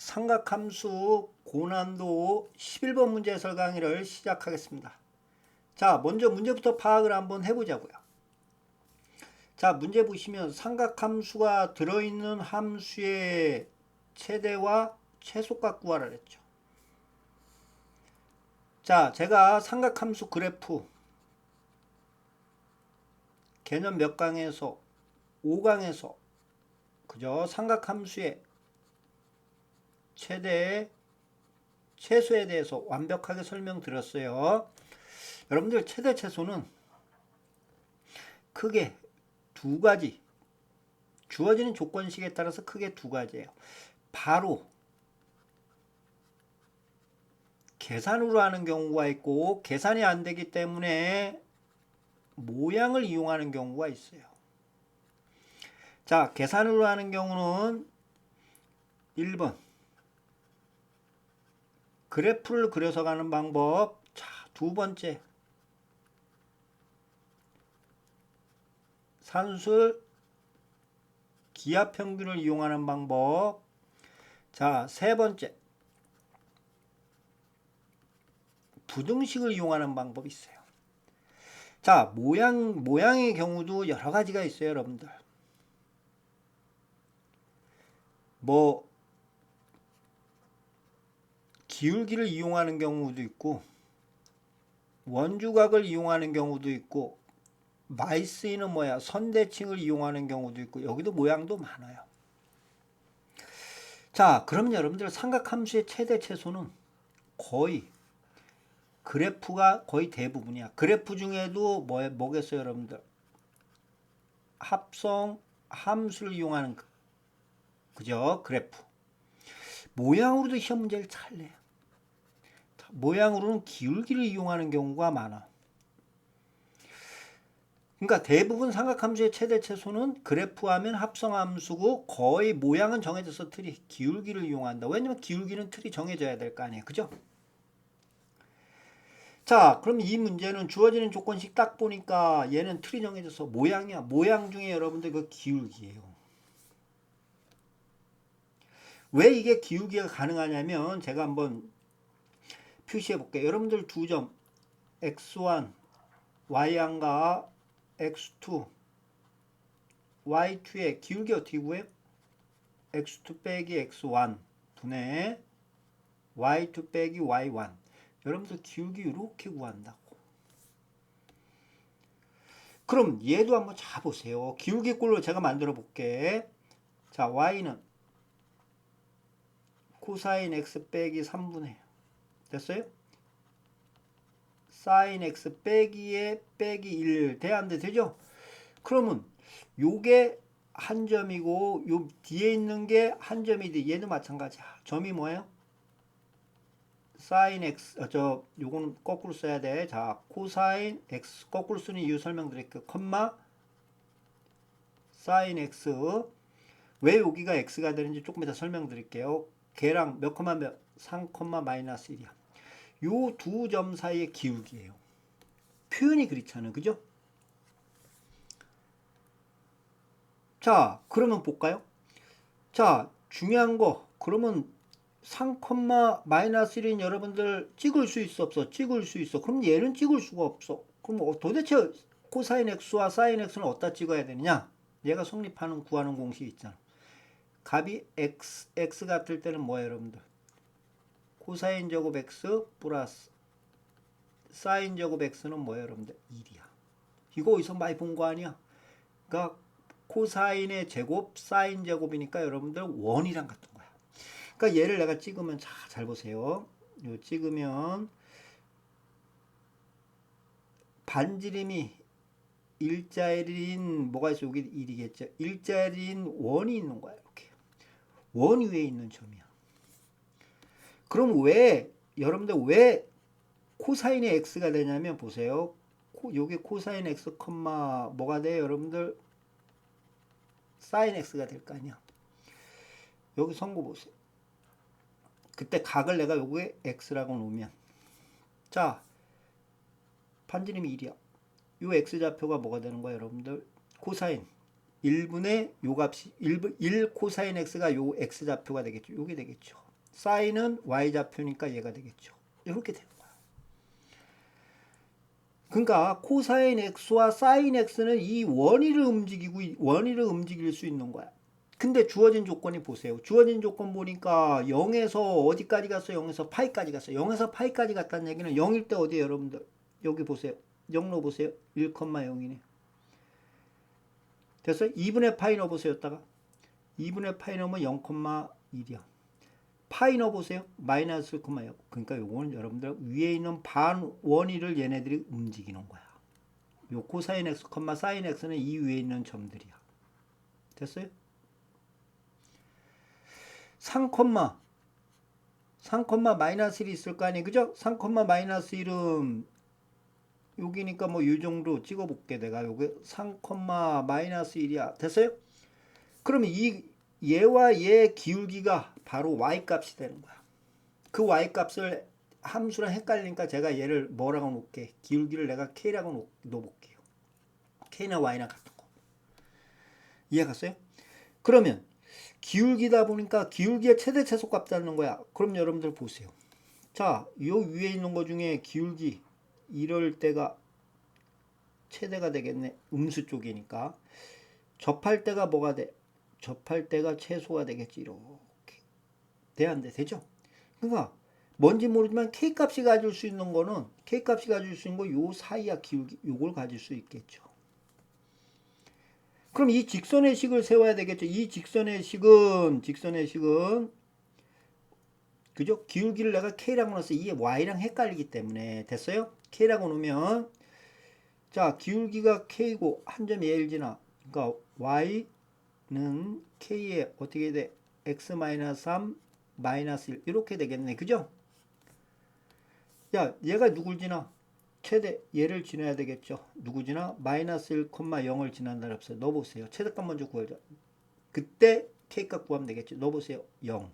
삼각함수 고난도 11번 문제 해설 강의를 시작하겠습니다. 자, 먼저 문제부터 파악을 한번 해보자고요. 자, 문제 보시면 삼각함수가 들어있는 함수의 최대와 최소값 구하라 그랬죠. 자, 제가 삼각함수 그래프 개념 몇 강에서 5강에서 그죠? 삼각함수의 최대 최소에 대해서 완벽하게 설명드렸어요. 여러분들 최대 최소는 크게 두 가지 주어지는 조건식에 따라서 크게 두 가지예요. 바로 계산으로 하는 경우가 있고 계산이 안 되기 때문에 모양을 이용하는 경우가 있어요. 자, 계산으로 하는 경우는 1번 그래프를 그려서 가는 방법. 자, 두 번째. 산술 기압 평균을 이용하는 방법. 자, 세 번째. 부등식을 이용하는 방법이 있어요. 자, 모양, 모양의 경우도 여러 가지가 있어요, 여러분들. 뭐, 기울기를 이용하는 경우도 있고, 원주각을 이용하는 경우도 있고, 마이스인은 뭐야, 선대칭을 이용하는 경우도 있고, 여기도 모양도 많아요. 자, 그러면 여러분들 삼각함수의 최대 최소는 거의 그래프가 거의 대부분이야. 그래프 중에도 뭐, 뭐겠어요, 여러분들? 합성 함수를 이용하는 그- 그죠? 그래프. 모양으로도 시험 문제를 잘 내요. 모양으로는 기울기를 이용하는 경우가 많아. 그러니까 대부분 삼각함수의 최대 최소는 그래프하면 합성함수고 거의 모양은 정해져서 틀이 기울기를 이용한다. 왜냐면 기울기는 틀이 정해져야 될 거 아니에요. 그죠? 자, 그럼 이 문제는 주어지는 조건식 딱 보니까 얘는 틀이 정해져서 모양이야. 모양 중에 여러분들 그 기울기예요. 왜 이게 기울기가 가능하냐면 제가 한번 표시해 볼게요. 여러분들 두 점 x1 y1과 x2 y2의 기울기 어떻게 구해요? x2 빼기 x1 분의 y2 빼기 y1 여러분들 기울기 이렇게 구한다고. 그럼 얘도 한번 자 보세요. 기울기 꼴로 제가 만들어 볼게. 자, y는 코사인 x 빼기 3분의 됐어요? 사인 x 빼기 에 빼기 1 대안돼 되죠? 그러면 요게 한 점이고 요 뒤에 있는 게 한 점이지 얘도 마찬가지야. 점이 뭐예요? 사인 x 어, 저 요거는 거꾸로 써야 돼. 자, 코사인 x 거꾸로 쓰는 이유 설명드릴게요. 컴마 사인 x 왜 여기가 x가 되는지 조금 이따 설명드릴게요. 걔랑 몇 컴마 몇 3, 마이너스 1이야. 요 두 점 사이의 기울기예요. 표현이 그렇잖아요. 그죠? 자, 그러면 볼까요? 자, 중요한 거. 그러면 3, 마이너스 1인 여러분들 찍을 수 있어 없어? 찍을 수 있어. 그럼 얘는 찍을 수가 없어. 그럼 어, 도대체 코사인 x와 사인 x는 어디다 찍어야 되느냐? 얘가 성립하는 구하는 공식이 있잖아. 값이 x, x 같을 때는 뭐예요, 여러분들? 코사인 제곱 x 플러스 사인 제곱 x는 뭐예요, 여러분들? 1이야. 이거 어디서 많이 본 거 아니야? 그러니까 코사인의 제곱, 사인 제곱이니까 여러분들 원이랑 같은 거야. 그러니까 얘를 내가 찍으면 자, 잘 보세요. 요 찍으면 반지름이 일자리인 뭐가 있어? 여기 1이겠죠. 일자리인 원이 있는 거야, 이렇게. 원 위에 있는 점이야. 그럼 왜 여러분들 왜 코사인의 x가 되냐면 보세요. 코, 요게 코사인 x 컴마 뭐가 돼? 여러분들 사인 x가 될 거 아니야. 여기 선고 보세요. 그때 각을 내가 요게 x라고 놓으면 자 반지름이 1이야. 요 x좌표가 뭐가 되는 거야 여러분들? 코사인 1분의 요 값이 1, 1 코사인 x가 요 x좌표가 되겠죠. 요게 되겠죠. 사인은 y좌표니까 얘가 되겠죠. 이렇게 되는 거야. 그러니까 코사인 x와 사인 x는 이 원위를 움직이고 이 원위를 움직일 수 있는 거야. 근데 주어진 조건이 보세요. 주어진 조건 보니까 0에서 어디까지 갔어? 0에서 파이까지 갔어. 0에서 파이까지 갔다는 얘기는 0일 때 어디에 여러분들? 여기 보세요. 0로 보세요. 1,0이네. 됐어요? 2분의 파이 넣어보세요. 다가 2분의 파이 넣으면 0,1이야. 파이 넣어보세요. 마이너스 1,0. 그러니까 요거는 여러분들 위에 있는 반 원위를 얘네들이 움직이는 거야. 요 코사인 x, 사인 x는 이 위에 있는 점들이야. 됐어요? 3, 3, 마이너스 1이 있을 거 아니에요. 그죠? 3, 마이너스 1은 여기니까 뭐 이 정도 찍어볼게 내가 요게 3, 마이너스 1이야. 됐어요? 그러면 이 얘와 얘 기울기가 바로 y 값이 되는 거야. 그 y 값을 함수랑 헷갈리니까 제가 얘를 뭐라고 놓을게. 기울기를 내가 k라고 놓, 놓을게요. k나 y나 같은 거. 이해 갔어요? 그러면 기울기다 보니까 기울기의 최대 최소값 잡는 거야. 그럼 여러분들 보세요. 자, 요 위에 있는 거 중에 기울기 이럴 때가 최대가 되겠네. 음수 쪽이니까. 접할 때가 뭐가 돼? 접할 때가 최소가 되겠지. 이렇게. 돼, 안 돼? 되죠? 그러니까 뭔지 모르지만 K값이 가질 수 있는 거는 K값이 가질 수 있는 거 요 사이야 기울기 요걸 가질 수 있겠죠. 그럼 이 직선의 식을 세워야 되겠죠. 이 직선의 식은 직선의 식은 그죠? 기울기를 내가 K라고 넣었어. 이게 Y랑 헷갈리기 때문에 됐어요? K라고 놓으면 자 기울기가 K고 한점 예를 지나 그러니까 Y는 K에 어떻게 돼? X-3 마이너스 1 이렇게 되겠네. 그죠? 야 얘가 누굴 지나? 최대 얘를 지나야 되겠죠. 누구 지나? 마이너스 1,0을 지난다 없어요. 넣어보세요. 최대값 먼저 구하자. 그때 K값 구하면 되겠죠. 넣어보세요. 0.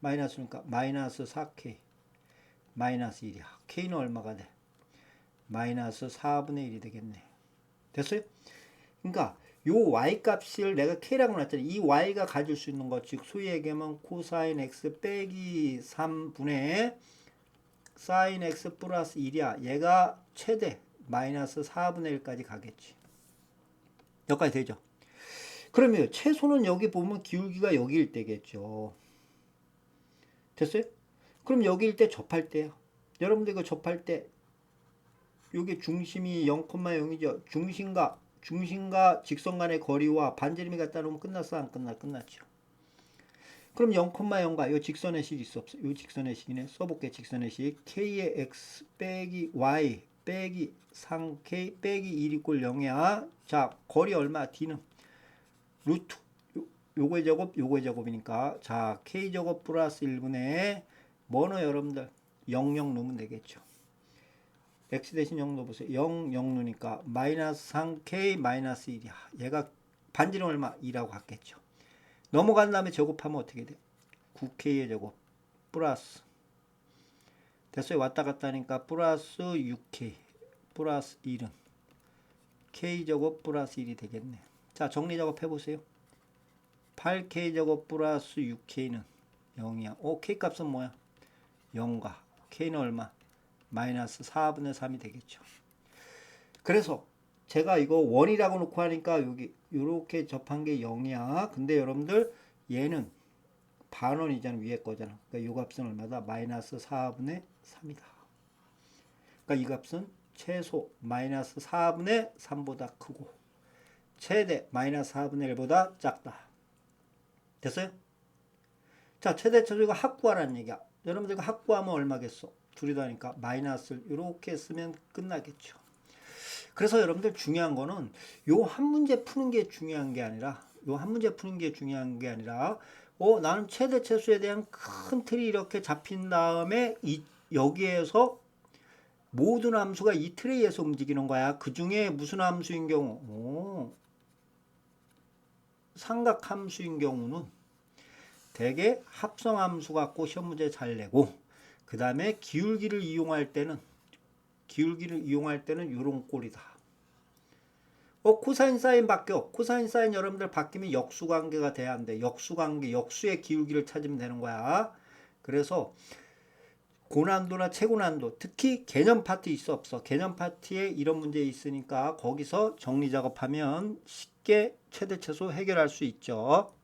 마이너스니까 마이너스 4K 마이너스 1이야. K는 얼마가 돼? 마이너스 4분의 1이 되겠네. 됐어요? 그러니까 요 y 값을 내가 k라고 놨잖아. 이 y가 가질 수 있는 것, 즉 소위 얘기하면 코사인 x 빼기 3분의 사인 x 플러스 1이야. 얘가 최대 마이너스 4분의 1까지 가겠지. 여기까지 되죠. 그러면 최소는 여기 보면 기울기가 여기일 때겠죠. 됐어요? 그럼 여기일 때 접할 때요. 여러분들 이거 접할 때 요게 중심이 0,0이죠. 중심과 중심과 직선 간의 거리와 반지름이 갖다 놓으면 끝났어 안 끝나 끝났죠. 그럼 0,0과 요 직선의 식이 있어 없어? 요 직선의 식이네. 써볼게 직선의 식. k의 x 빼기 y 빼기 3k 빼기 1 이꼴 0이야. 자 거리 얼마? d는 루트 요, 요거의 제곱 요거의 제곱이니까 자 k 제곱 플러스 1분의 뭐노 여러분들 00 넣으면 되겠죠. X 대신 0 넣어보세요. 0, 0 넣으니까 마이너스 3k 마이너스 1이야. 얘가 반지름 얼마? 2라고 갔겠죠. 넘어간 다음에 제곱하면 어떻게 돼? 9k의 제곱 플러스 됐어요. 왔다 갔다 하니까 플러스 6k 플러스 1은 k 제곱 플러스 1이 되겠네. 자 정리 작업해보세요. 8k 제곱 플러스 6k는 0이야. 오 k 값은 뭐야? 0과 k는 얼마? 마이너스 4분의 3이 되겠죠. 그래서 제가 이거 원이라고 놓고 하니까 여기 이렇게 접한 게 0이야. 근데 여러분들 얘는 반원이잖아. 위에 거잖아. 그러니까 이 값은 얼마다? 마이너스 4분의 3이다. 그러니까 이 값은 최소 마이너스 4분의 3보다 크고 최대 마이너스 4분의 1보다 작다. 됐어요? 자, 최대 최소가 합구하라는 얘기야. 여러분들 합구하면 얼마겠어? 둘이 다니까 마이너스를 이렇게 쓰면 끝나겠죠. 그래서 여러분들 중요한 거는 요 한 문제 푸는 게 중요한 게 아니라 요 한 문제 푸는 게 중요한 게 아니라 어 나는 최대 최소에 대한 큰 틀이 이렇게 잡힌 다음에 이 여기에서 모든 함수가 이 의해서 움직이는 거야. 그 중에 무슨 함수인 경우 오, 삼각함수인 경우는 대개 합성함수 갖고 시험 문제 잘 내고 그 다음에 기울기를 이용할 때는 기울기를 이용할 때는 이런 꼴이다. 어, 코사인 사인 바뀌어. 코사인 사인 여러분들 바뀌면 역수 관계가 돼야 한대. 역수 관계, 역수의 기울기를 찾으면 되는 거야. 그래서 고난도나 최고난도 특히 개념 파트 있어 없어 개념 파트에 이런 문제 있으니까 거기서 정리 작업하면 쉽게 최대 최소 해결할 수 있죠.